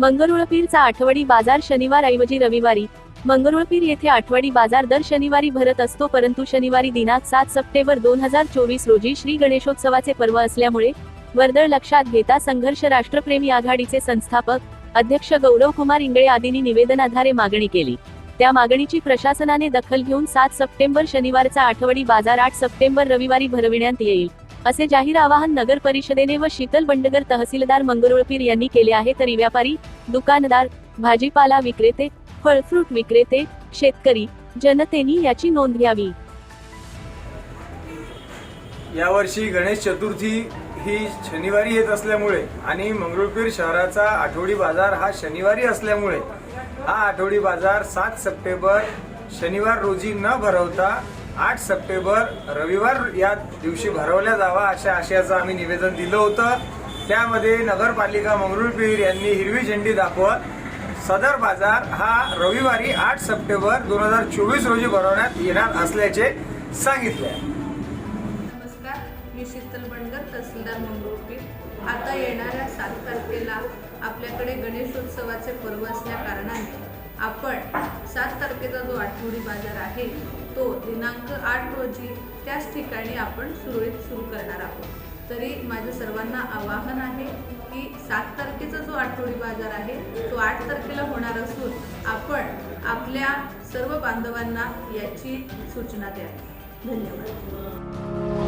मंगरुळपीरचा आठवडी बाजार शनिवार ऐवजी रविवारी. मंगरुळपीर येथे आठवडी बाजार दर शनिवारी भरत असतो परंतु शनिवारी दिनांक सात सप्टेंबर दोन हजार चोवीस रोजी श्री गणेशोत्सवाचे पर्व असल्यामुळे वर्दळ लक्षात घेता संघर्ष राष्ट्रप्रेमी आघाडीचे संस्थापक अध्यक्ष गौरव कुमार इंगळे आदींनी निवेदनाधारे मागणी केली. त्या मागणीची प्रशासनाने दखल घेऊन सात सप्टेंबर शनिवारचा आठवडी बाजार आठ सप्टेंबर रविवारी भरविण्यात येईल. असे जाहीर आवाहन नगर परिषदेने व शीतल बंडगर तहसीलदार मंगरुळपीर यांनी केले आहे. तरी व्यापारी दुकानदार भाजीपाला विक्रेते फळफ्रूट विक्रेते शेतकरी जनतेनी याची नोंद घ्यावी. यावर्षी गणेश चतुर्थी ही शनिवारी येत असल्यामुळे आणि मंगरुळपीर शहराचा आठवडी बाजार हा शनिवारी असल्यामुळे हा आठवडी बाजार सात सप्टेंबर शनिवार रोजी न भरवता आठ सप्टेंबर रविवार या दिवशी भरवल्या जावा अशा आशयाचं आम्ही निवेदन दिलं होतं. त्यामध्ये नगरपालिका मंगरुळपीर यांनी हिरवी झेंडी दाखवत सदर बाजार हा रविवारी आठ सप्टेंबर दोन हजार चोवीस रोजी भरवण्यात येणार असल्याचे सांगितले. नमस्कार मी शीतल बंडगर तहसीलदार मंगरुळपीर आता येणाऱ्या सात तारखेला आपल्याकडे गणेशोत्सवाचे पर्व असल्या कारणाने आपण सात तारखेचा जो आठवडी बाजार आहे तो दिनांक आठ रोजी त्याच ठिकाणी आपण सुरळीत सुरू करणार आहोत. तरी माझं सर्वांना आवाहन आहे की सात तारखेचा जो आठवडी बाजार आहे तो आठ तारखेला होणार असून आपण आपल्या सर्व बांधवांना याची सूचना द्या. धन्यवाद.